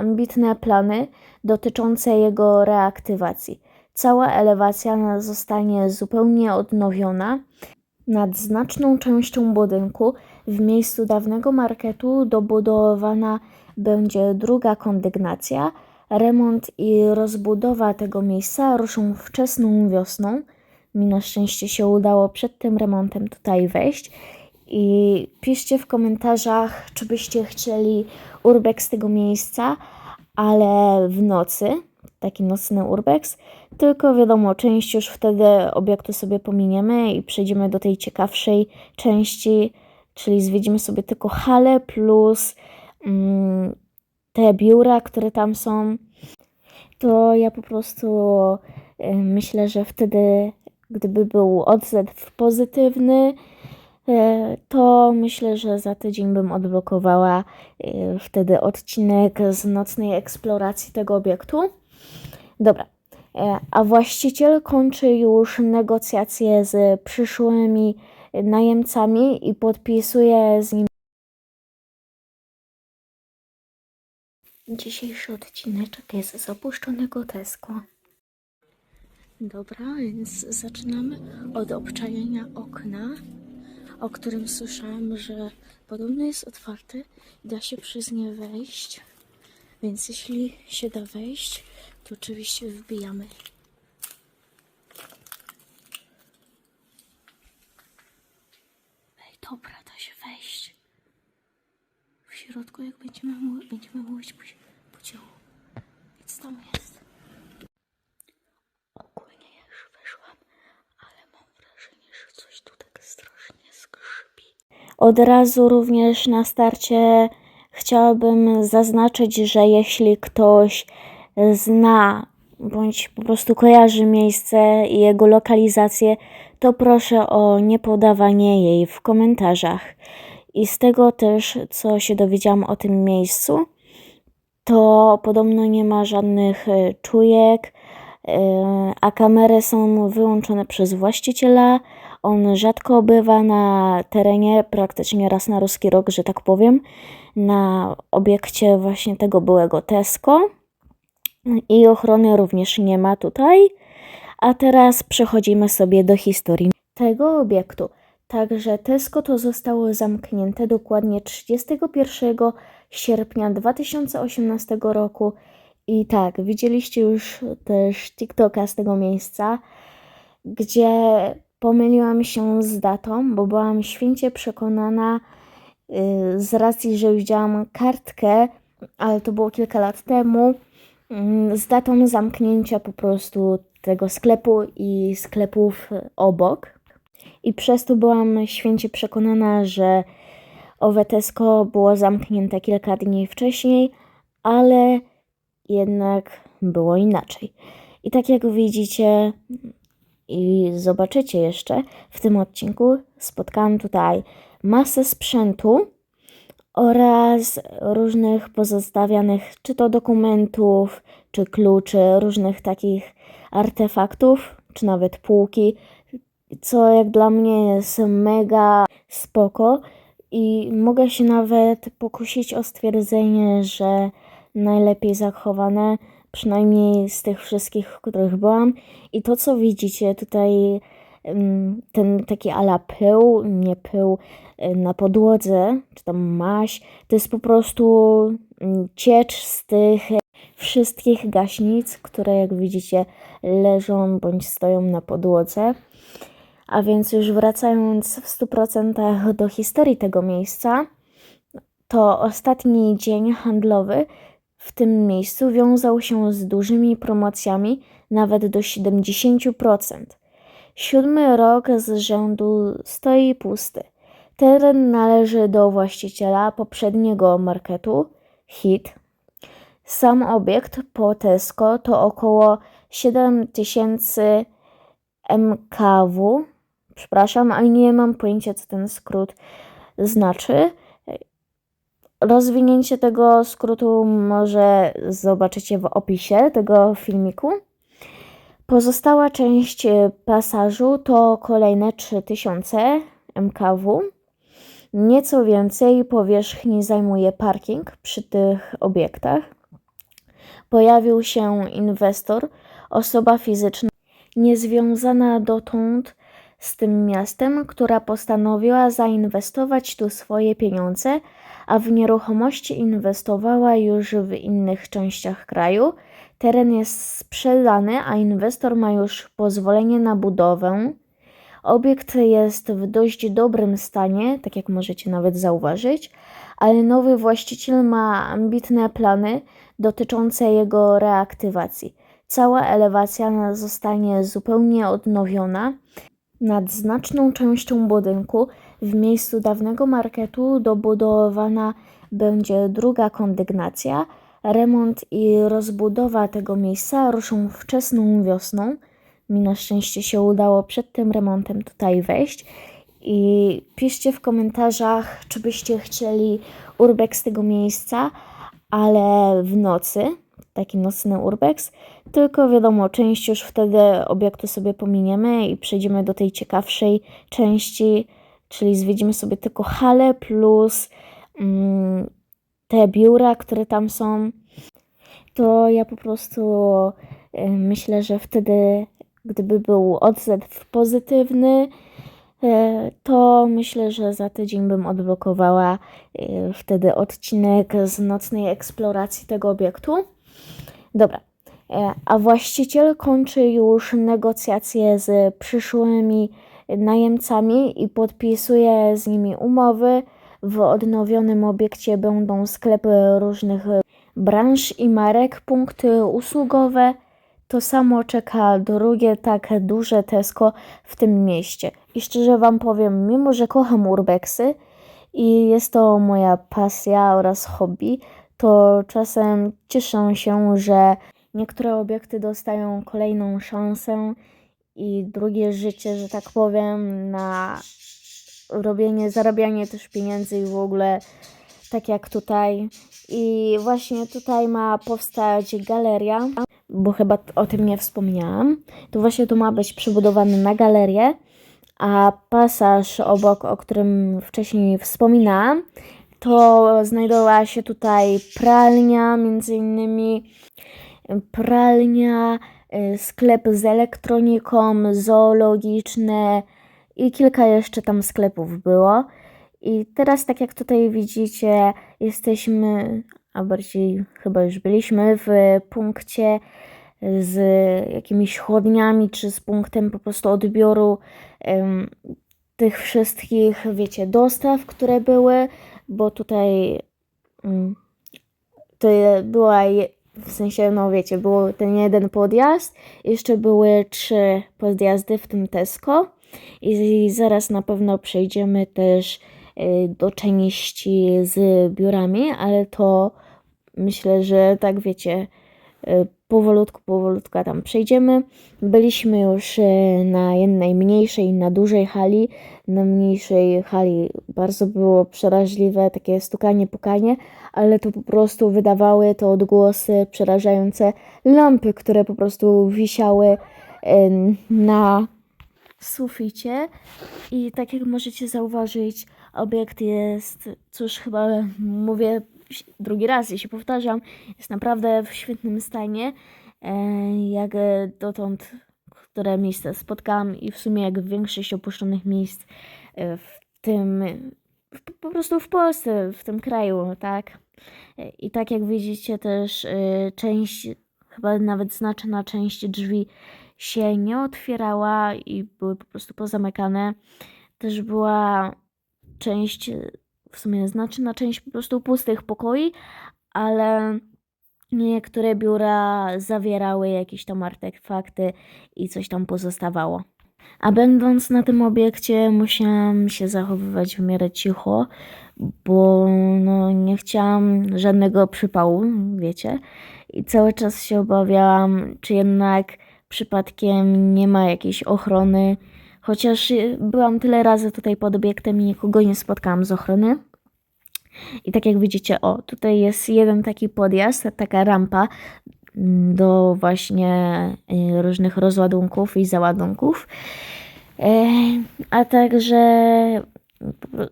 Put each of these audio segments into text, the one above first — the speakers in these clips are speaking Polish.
ambitne plany dotyczące jego reaktywacji. Cała elewacja zostanie zupełnie odnowiona. Nad znaczną częścią budynku w miejscu dawnego marketu dobudowana będzie druga kondygnacja. Remont i rozbudowa tego miejsca ruszą wczesną wiosną. Mi na szczęście się udało przed tym remontem tutaj wejść. I piszcie w komentarzach, czy byście chcieli urbex tego miejsca, ale w nocy, taki nocny urbex. Tylko wiadomo, część już wtedy obiektu sobie pominiemy i przejdziemy do tej ciekawszej części, czyli zwiedzimy sobie tylko halę plus mm, te biura, które tam są. To ja po prostu y, myślę, że wtedy, gdyby był odzew pozytywny, to myślę, że za tydzień bym odblokowała y, wtedy odcinek z nocnej eksploracji tego obiektu. Dobra, E, a właściciel kończy już negocjacje z przyszłymi najemcami i podpisuje z nim. Dzisiejszy odcineczek jest z opuszczonego Tesco. Dobra, więc zaczynamy od obczajenia okna, o którym słyszałam, że podobno jest otwarte i da się przez nie wejść. Więc jeśli się da wejść, to oczywiście wbijamy. Ej, dobra, da się wejść. W środku, jak będziemy, będziemy mówić po, po cichu. Nic tam jest. Ogólnie ja już weszłam, ale mam wrażenie, że coś tu tak strasznie skrzypi. Od razu również na starcie chciałabym zaznaczyć, że jeśli ktoś zna bądź po prostu kojarzy miejsce i jego lokalizację, to proszę o niepodawanie jej w komentarzach. I z tego też, co się dowiedziałam o tym miejscu, to podobno nie ma żadnych e, czujek, a kamery są wyłączone przez właściciela. On rzadko bywa na terenie, praktycznie raz na ruski rok, że tak powiem, na obiekcie właśnie tego byłego Tesco. I ochrony również nie ma tutaj. A teraz przechodzimy sobie do historii tego obiektu. Także Tesco to zostało zamknięte dokładnie 31 sierpnia 2018 roku. I tak, widzieliście już też TikToka z tego miejsca, gdzie pomyliłam się z datą, bo byłam święcie przekonana y, z racji, że widziałam kartkę, ale to było kilka lat temu, mm, z datą zamknięcia po prostu tego sklepu i sklepów obok. I przez to byłam święcie przekonana, że owe Tesco było zamknięte kilka dni wcześniej, ale jednak było inaczej. I tak jak widzicie i zobaczycie jeszcze w tym odcinku, spotkałam tutaj masę sprzętu oraz różnych pozostawianych, czy to dokumentów, czy kluczy, różnych takich artefaktów, czy nawet półki, co jak dla mnie jest mega spoko i mogę się nawet pokusić o stwierdzenie, że najlepiej zachowane, przynajmniej z tych wszystkich, w których byłam. I to, co widzicie tutaj, ym, ten taki ala pył, nie pył y, na podłodze, czy tam maś, to jest po prostu ym, ciecz z tych wszystkich gaśnic, które jak widzicie leżą bądź stoją na podłodze. A więc już wracając w 100% do historii tego miejsca, to ostatni dzień handlowy w tym miejscu wiązał się z dużymi promocjami, nawet do 70%. Siódmy rok z rzędu stoi pusty. Teren należy do właściciela poprzedniego marketu, HIT. Sam obiekt po Tesco to około 7000 MKW. Przepraszam, ale nie mam pojęcia, co ten skrót znaczy. Rozwinięcie tego skrótu może zobaczycie w opisie tego filmiku. Pozostała część pasażu to kolejne 3000 MKW. Nieco więcej powierzchni zajmuje parking przy tych obiektach. pojawił się inwestor, osoba fizyczna niezwiązana dotąd z tym miastem, która postanowiła zainwestować tu swoje pieniądze, a w nieruchomości inwestowała już w innych częściach kraju. Teren jest sprzedany, a inwestor ma już pozwolenie na budowę. Obiekt jest w dość dobrym stanie, tak jak możecie nawet zauważyć, ale nowy właściciel ma ambitne plany dotyczące jego reaktywacji. Cała elewacja zostanie zupełnie odnowiona. Nad znaczną częścią budynku w miejscu dawnego marketu dobudowana będzie druga kondygnacja. Remont i rozbudowa tego miejsca ruszą wczesną wiosną. Mi na szczęście się udało przed tym remontem tutaj wejść. I piszcie w komentarzach, czy byście chcieli urbex tego miejsca, ale w nocy, taki nocny urbex. Tylko wiadomo, część już wtedy obiektu sobie pominiemy i przejdziemy do tej ciekawszej części, czyli zwiedzimy sobie tylko halę plus mm, te biura, które tam są. To ja po prostu y, myślę, że wtedy, gdyby był odzew pozytywny, y, to myślę, że za tydzień bym odblokowała y, wtedy odcinek z nocnej eksploracji tego obiektu. Dobra, a właściciel kończy już negocjacje z przyszłymi najemcami i podpisuje z nimi umowy. W odnowionym obiekcie będą sklepy różnych branż i marek, punkty usługowe. To samo czeka drugie tak duże Tesco w tym mieście. I szczerze Wam powiem, mimo że kocham urbexy i jest to moja pasja oraz hobby, to czasem cieszę się, że Niektóre obiekty dostają kolejną szansę i drugie życie, że tak powiem, na robienie, zarabianie też pieniędzy i w ogóle tak jak tutaj. I właśnie tutaj ma powstać galeria, bo chyba o tym nie wspomniałam. To właśnie tu ma być przebudowany na galerię, a pasaż obok, o którym wcześniej wspominałam, to znajdowała się tutaj pralnia, między innymi pralnia, sklep z elektroniką, zoologiczne i kilka jeszcze tam sklepów było. I teraz, tak jak tutaj widzicie, jesteśmy, a bardziej chyba już byliśmy w punkcie z jakimiś chłodniami, czy z punktem po prostu odbioru um, tych wszystkich, wiecie, dostaw, które były, bo tutaj um, to była w sensie, no wiecie, był ten jeden podjazd, jeszcze były trzy podjazdy, w tym Tesco. I zaraz na pewno przejdziemy też y, do części z biurami, ale to myślę, że tak wiecie, y, powolutku, powolutku tam przejdziemy. Byliśmy już y, na jednej mniejszej na dużej hali. Na mniejszej hali bardzo było przeraźliwe takie stukanie, pukanie, ale to po prostu wydawały to odgłosy przerażające lampy, które po prostu wisiały na suficie. I tak jak możecie zauważyć, obiekt jest, cóż, chyba mówię drugi raz, jeśli powtarzam, jest naprawdę w świetnym stanie. E, jak dotąd, które miejsce spotkałam i w sumie jak większość opuszczonych miejsc e, w tym, po prostu w Polsce, w tym kraju, tak. E, I tak jak widzicie też część, chyba nawet znaczna część drzwi się nie otwierała i były po prostu pozamykane. Też była część w sumie znaczna część po prostu pustych pokoi, ale niektóre biura zawierały jakieś tam artefakty i coś tam pozostawało. A będąc na tym obiekcie, musiałam się zachowywać w miarę cicho, bo no, nie chciałam żadnego przypału, wiecie. I cały czas się obawiałam, czy jednak przypadkiem nie ma jakiejś ochrony Chociaż byłam tyle razy tutaj pod obiektem i nikogo nie spotkałam z ochrony. I tak jak widzicie, o, tutaj jest jeden taki podjazd, taka rampa do właśnie y, różnych rozładunków i załadunków. E, a także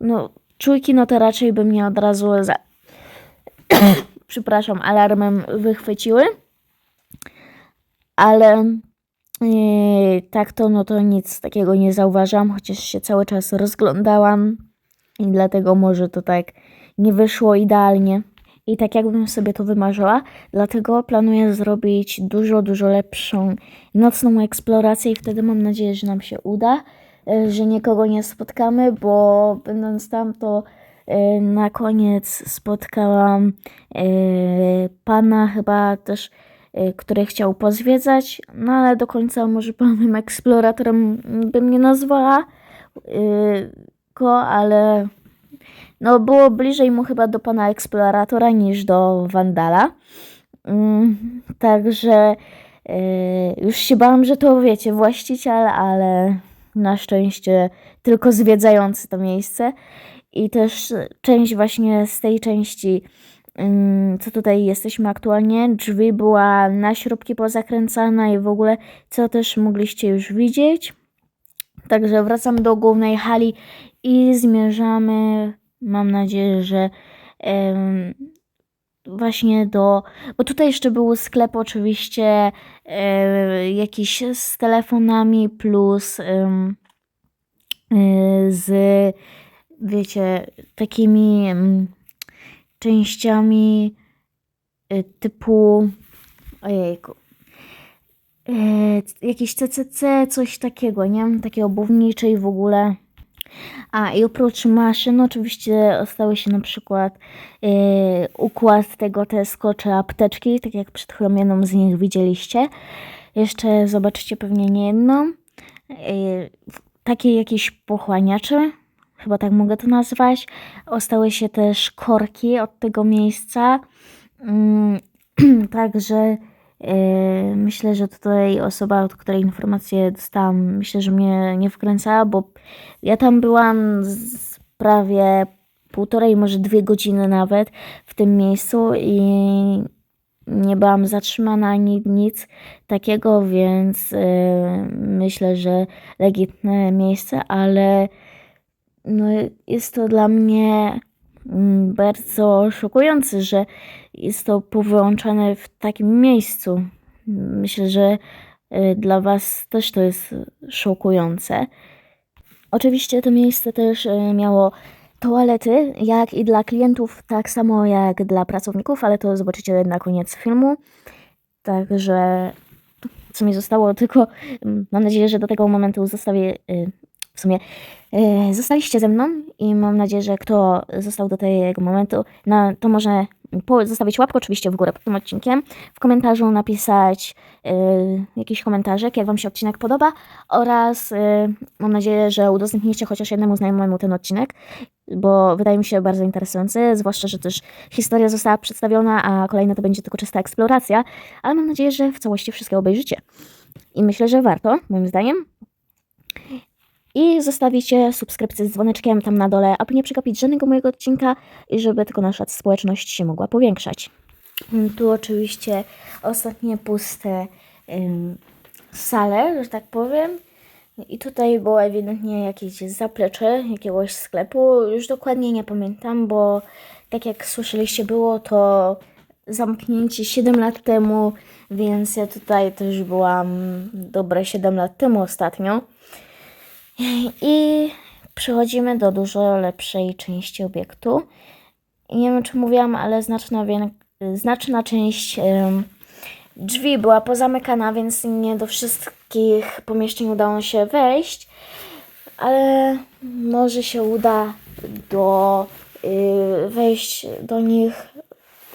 no, czujki no to raczej bym nie od razu za... przepraszam, alarmem wychwyciły. Ale yy, tak to, no to nic takiego nie zauważam, chociaż się cały czas rozglądałam i dlatego może to tak nie wyszło idealnie. I tak jakbym sobie to wymarzyła, dlatego planuję zrobić dużo, dużo lepszą nocną eksplorację i wtedy mam nadzieję, że nam się uda, y, że nikogo nie spotkamy, bo będąc tam to y, na koniec spotkałam y, pana chyba też, który chciał pozwiedzać, no ale do końca może panem eksploratorem bym nie nazwała go, ale no było bliżej mu chyba do pana eksploratora niż do wandala. Mm, także y, już się bałam, że to wiecie, właściciel, ale na szczęście tylko zwiedzający to miejsce. I też część właśnie z tej części, ym, co tutaj jesteśmy aktualnie, drzwi była na śrubki pozakręcana i w ogóle, co też mogliście już widzieć. Także wracamy do głównej hali i zmierzamy, mam nadzieję, że właśnie do. Bo tutaj jeszcze był sklep, oczywiście, e, jakiś z telefonami, plus e, z, wiecie, takimi częściami e, typu. Ojejku. E, jakieś CCC, coś takiego, nie? Takie obuwnicze i w ogóle. A i oprócz maszyn oczywiście ostały się na przykład e, układ tego Tesco czy apteczki, tak jak przed chwilą z nich widzieliście. Jeszcze zobaczycie pewnie nie jedną. E, takie jakieś pochłaniacze, chyba tak mogę to nazwać. Ostały się też korki od tego miejsca. Mm, Także myślę, że tutaj osoba, od której informację dostałam, myślę, że mnie nie wkręcała, bo ja tam byłam prawie półtorej, może dwie godziny nawet w tym miejscu i nie byłam zatrzymana ani nic takiego, więc e, myślę, że legitne miejsce, ale no, jest to dla mnie mm, bardzo szokujące, że jest to powyłączane w takim miejscu. Myślę, że y, dla Was też to jest szokujące. Oczywiście to miejsce też y, miało toalety, jak i dla klientów, tak samo jak dla pracowników, ale to zobaczycie na koniec filmu. Także co mi zostało, tylko mm, mam nadzieję, że do tego momentu zostawię y, w sumie zostaliście ze mną i mam nadzieję, że kto został do tego momentu, na, to może zostawić łapkę oczywiście w górę pod tym odcinkiem, w komentarzu napisać y, jakiś komentarzek, jak Wam się odcinek podoba oraz y, mam nadzieję, że udostępnicie chociaż jednemu znajomemu ten odcinek, bo wydaje mi się bardzo interesujący, zwłaszcza, że też historia została przedstawiona, a kolejne to będzie tylko czysta eksploracja, ale mam nadzieję, że w całości wszystkie obejrzycie. I myślę, że warto, moim zdaniem. I zostawicie subskrypcję z dzwoneczkiem tam na dole, aby nie przegapić żadnego mojego odcinka i żeby tylko nasza społeczność się mogła powiększać. Mm, Tu oczywiście ostatnie puste ym, sale, że tak powiem. I tutaj było ewidentnie jakieś zaplecze jakiegoś sklepu. Już dokładnie nie pamiętam, bo tak jak słyszeliście, było to zamknięcie 7 lat temu, więc ja tutaj też byłam dobre 7 lat temu ostatnio. I przechodzimy do dużo lepszej części obiektu. Nie wiem, czy mówiłam, ale znaczna, znaczna część drzwi była pozamykana, więc nie do wszystkich pomieszczeń udało się wejść. Ale może się uda do, y, wejść do nich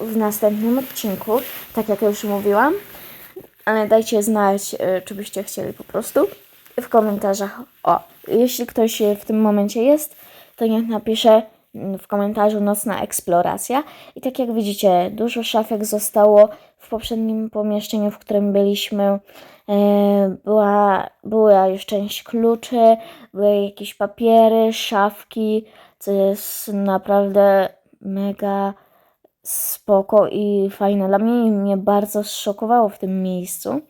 w następnym odcinku, tak jak już mówiłam. Ale dajcie znać, y, czy byście chcieli po prostu w komentarzach. O, jeśli ktoś w tym momencie jest, to niech napisze mm, w komentarzu nocna eksploracja. I tak jak widzicie, dużo szafek zostało w poprzednim pomieszczeniu, w którym byliśmy. E, Była, była już część kluczy, były jakieś papiery, szafki, co jest naprawdę mega spoko i fajne. Dla mnie mnie bardzo zszokowało w tym miejscu.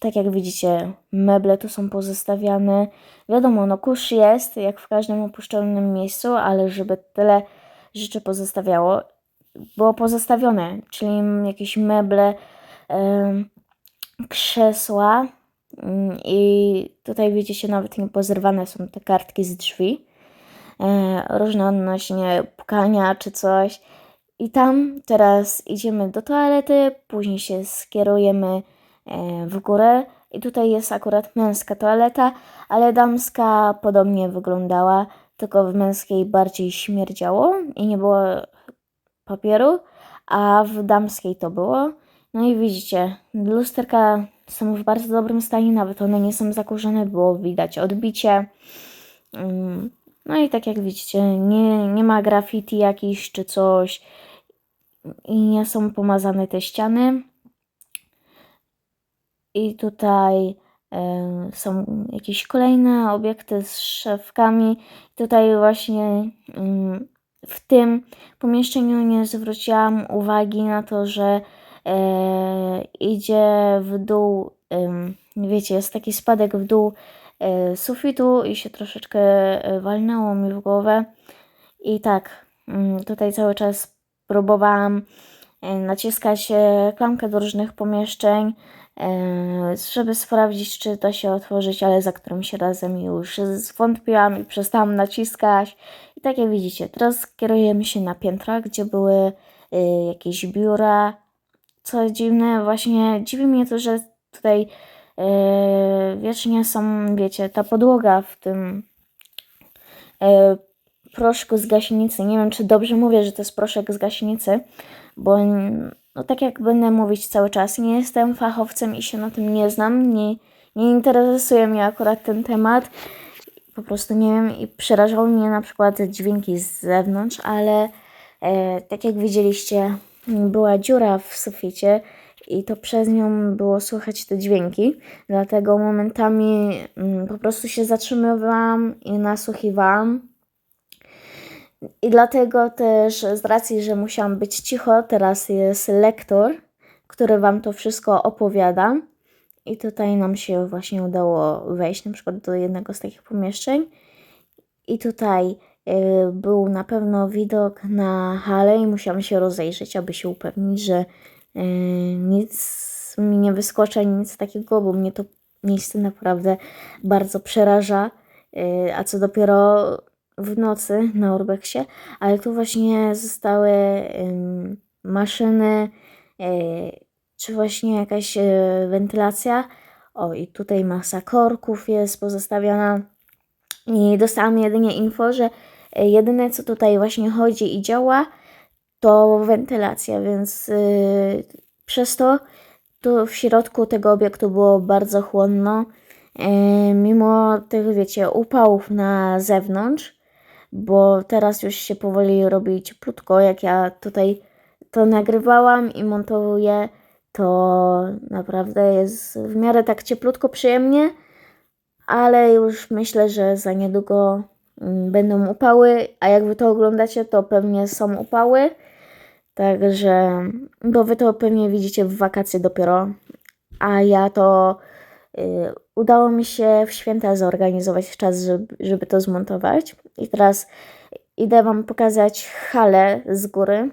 Tak jak widzicie, meble tu są pozostawiane. Wiadomo, no kurz jest, jak w każdym opuszczonym miejscu, ale żeby tyle rzeczy pozostawiało, było pozostawione, czyli jakieś meble, krzesła mm, i tutaj widzicie nawet nie pozrywane są te kartki z drzwi, e, różne odnośnie pukania czy coś. I tam teraz idziemy do toalety, później się skierujemy w górę. I tutaj jest akurat męska toaleta, ale damska podobnie wyglądała, tylko w męskiej bardziej śmierdziało i nie było papieru, a w damskiej to było. No i widzicie, lusterka są w bardzo dobrym stanie, nawet one nie są zakurzone, było widać odbicie. Mm, No i tak jak widzicie, nie, nie ma graffiti jakiś czy coś i nie są pomazane te ściany. I tutaj e, są jakieś kolejne obiekty z szafkami. Tutaj właśnie mm, w tym pomieszczeniu nie zwróciłam uwagi na to, że e, idzie w dół, wiecie, jest taki spadek w dół e, sufitu i się troszeczkę walnęło mi w głowę. I tak, mm, tutaj cały czas próbowałam naciskać klamkę do różnych pomieszczeń, żeby sprawdzić, czy da się otworzyć, ale za którymś razem już zwątpiłam i przestałam naciskać. I tak jak widzicie, teraz kierujemy się na piętra, gdzie były e, jakieś biura. Co dziwne, właśnie dziwi mnie to, że tutaj e, wiecznie są, wiecie, ta podłoga w tym e, proszku z gaśnicy. Nie wiem, czy dobrze mówię, że to jest proszek z gaśnicy, bo no tak jak będę mówić cały czas, nie jestem fachowcem i się na tym nie znam, nie, nie interesuje mnie akurat ten temat. Po prostu nie wiem i przerażały mnie na przykład dźwięki z zewnątrz, ale e, tak jak widzieliście, była dziura w suficie i to przez nią było słychać te dźwięki, dlatego momentami mm, po prostu się zatrzymywałam i nasłuchiwałam. I dlatego też z racji, że musiałam być cicho, teraz jest lektor, który Wam to wszystko opowiada. I tutaj nam się właśnie udało wejść na przykład do jednego z takich pomieszczeń. I tutaj y, był na pewno widok na halę i musiałam się rozejrzeć, aby się upewnić, że y, nic mi nie wyskoczy, nic takiego, bo mnie to miejsce naprawdę bardzo przeraża. Y, a co dopiero w nocy na Urbexie, ale tu właśnie zostały maszyny, yy, czy właśnie jakaś yy, wentylacja. O, i tutaj masa korków jest pozostawiona. I dostałam jedynie info, że yy, jedyne co tutaj właśnie chodzi i działa, to wentylacja, więc yy, przez to tu w środku tego obiektu było bardzo chłodno. Yy, mimo tych, wiecie, upałów na zewnątrz, bo teraz już się powoli robi cieplutko. Jak ja tutaj to nagrywałam i montuję, to naprawdę jest w miarę tak cieplutko, przyjemnie, ale już myślę, że za niedługo mm, będą upały, a jak wy to oglądacie, to pewnie są upały. Także, bo wy to pewnie widzicie w wakacje dopiero, a ja to y, udało mi się w święta zorganizować czas, żeby, żeby to zmontować. I teraz idę Wam pokazać halę z góry.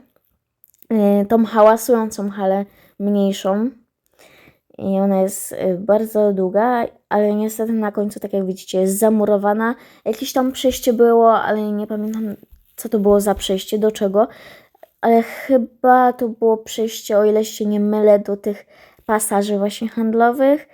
Y, tą hałasującą halę mniejszą. I ona jest y, bardzo długa, ale niestety na końcu, tak jak widzicie, jest zamurowana. Jakieś tam przejście było, ale nie pamiętam, co to było za przejście, do czego. Ale chyba to było przejście, o ile się nie mylę, do tych pasaży właśnie handlowych.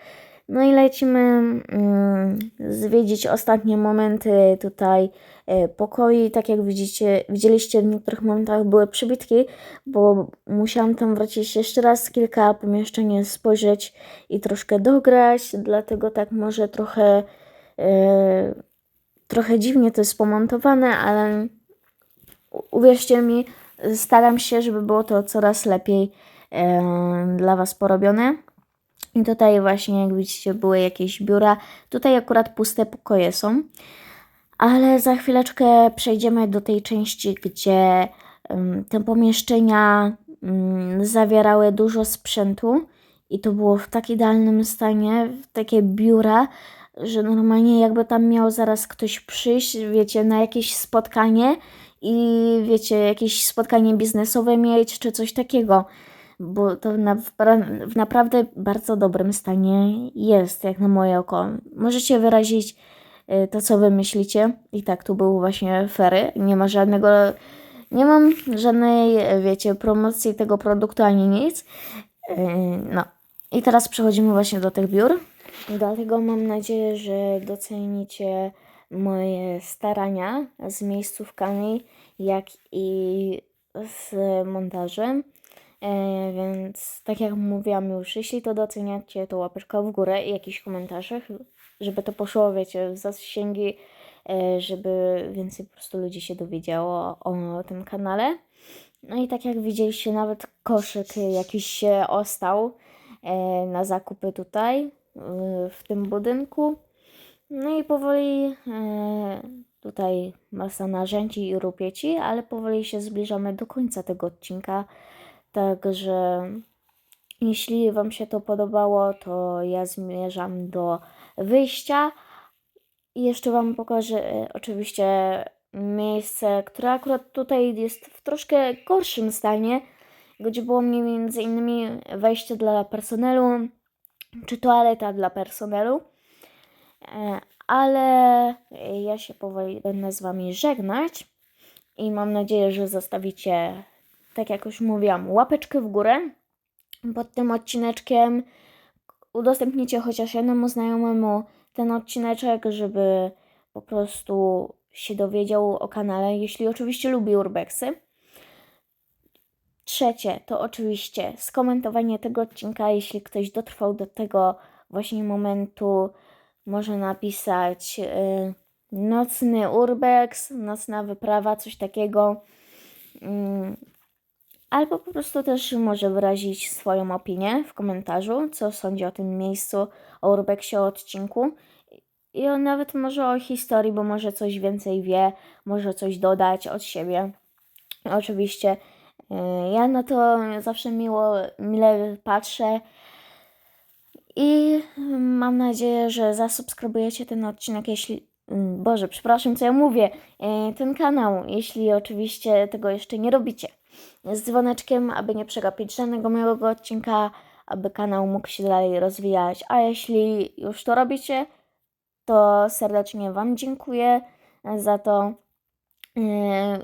No i lecimy mm, zwiedzić ostatnie momenty tutaj e, pokoi. Tak jak widzicie, widzieliście w niektórych momentach były przybitki, bo musiałam tam wrócić jeszcze raz kilka pomieszczeń spojrzeć i troszkę dograć, dlatego tak może trochę e, trochę dziwnie to jest pomontowane, ale uwierzcie mi, staram się, żeby było to coraz lepiej e, dla Was porobione. I tutaj właśnie, jak widzicie, były jakieś biura. Tutaj akurat puste pokoje są. Ale za chwileczkę przejdziemy do tej części, gdzie um, te pomieszczenia um, zawierały dużo sprzętu i to było w tak idealnym stanie, w takie biura, że normalnie jakby tam miał zaraz ktoś przyjść, wiecie, na jakieś spotkanie i wiecie, jakieś spotkanie biznesowe mieć czy coś takiego, bo to na, w, pra- w naprawdę bardzo dobrym stanie jest, jak na moje oko. Możecie wyrazić y, to, co wy myślicie. I tak, tu był właśnie fery. Nie ma żadnego, nie mam żadnej, e, wiecie, promocji tego produktu ani nic. Yy, No. I teraz przechodzimy właśnie do tych biur. Dlatego mam nadzieję, że docenicie moje starania z miejscówkami, jak i z montażem. E, więc tak jak mówiłam już, jeśli to doceniacie, to łapeczka w górę i jakiś komentarze, żeby to poszło, wiecie, w zasięgi, e, żeby więcej po prostu ludzi się dowiedziało o tym kanale. No i tak jak widzieliście, nawet koszyk jakiś się ostał e, na zakupy tutaj, w tym budynku. No i powoli tutaj masa narzędzi i rupieci, ale powoli się zbliżamy do końca tego odcinka. Także jeśli Wam się to podobało, to ja zmierzam do wyjścia. I jeszcze Wam pokażę e, oczywiście miejsce, które akurat tutaj jest w troszkę gorszym stanie, gdzie było między innymi wejście dla personelu, czy toaleta dla personelu. E, Ale ja się powoli będę z Wami żegnać i mam nadzieję, że zostawicie, tak jak już mówiłam, łapeczkę w górę pod tym odcineczkiem. Udostępnicie chociaż jednemu znajomemu ten odcineczek, żeby po prostu się dowiedział o kanale, jeśli oczywiście lubi urbexy. Trzecie to oczywiście skomentowanie tego odcinka, jeśli ktoś dotrwał do tego właśnie momentu, może napisać y, nocny urbex, nocna wyprawa, coś takiego. Mm, Albo po prostu też może wyrazić swoją opinię w komentarzu, co sądzi o tym miejscu, o urbexie, o odcinku. I on nawet może o historii, bo może coś więcej wie, może coś dodać od siebie. Oczywiście y, ja na to zawsze miło, mile patrzę i mam nadzieję, że zasubskrybujecie ten odcinek, jeśli. mm, Boże, przepraszam, co ja mówię. y, Ten kanał, jeśli oczywiście tego jeszcze nie robicie. Z dzwoneczkiem, aby nie przegapić żadnego mojego odcinka, aby kanał mógł się dalej rozwijać. A jeśli już to robicie, to serdecznie Wam dziękuję za to, yy,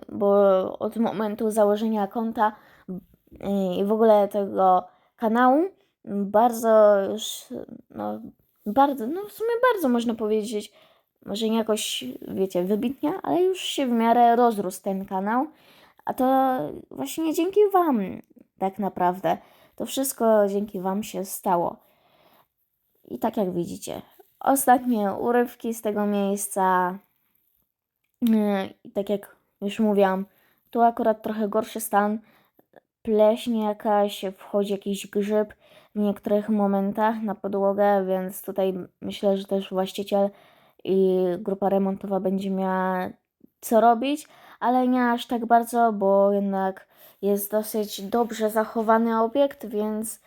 bo od momentu założenia konta yy, i w ogóle tego kanału bardzo już, no bardzo, no w sumie bardzo można powiedzieć, może nie jakoś, wiecie, wybitnie, ale już się w miarę rozrósł ten kanał, a to właśnie dzięki Wam tak naprawdę. To wszystko dzięki Wam się stało. I tak jak widzicie, ostatnie urywki z tego miejsca. Yy, I tak jak już mówiłam, tu akurat trochę gorszy stan. Pleśń jakaś, wchodzi jakiś grzyb w niektórych momentach na podłogę, więc tutaj myślę, że też właściciel i grupa remontowa będzie miała co robić, ale nie aż tak bardzo, bo jednak jest dosyć dobrze zachowany obiekt, więc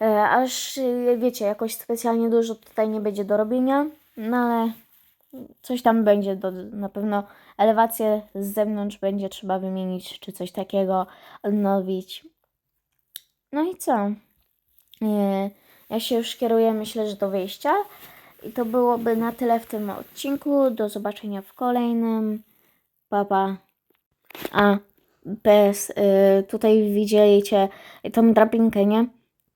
e, aż e, wiecie, jakoś specjalnie dużo tutaj nie będzie do robienia, no ale coś tam będzie, do, na pewno elewację z zewnątrz będzie trzeba wymienić, czy coś takiego, odnowić. No i co? E, Ja się już kieruję, myślę, że do wyjścia. I to byłoby na tyle w tym odcinku. Do zobaczenia w kolejnym. Papa. A, bez, y, tutaj widzieliście tą drabinkę, nie?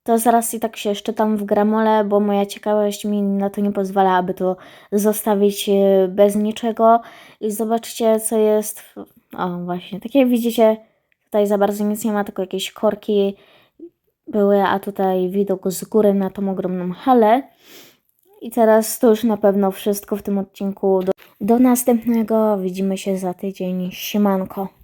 To zaraz i tak się szczytam w gramole, bo moja ciekawość mi na to nie pozwala, aby to zostawić y, bez niczego. I zobaczcie, co jest. W... O, właśnie, tak jak widzicie, tutaj za bardzo nic nie ma, tylko jakieś korki były, a tutaj widok z góry na tą ogromną halę. I teraz to już na pewno wszystko w tym odcinku. Do, do następnego. Widzimy się za tydzień. Siemanko.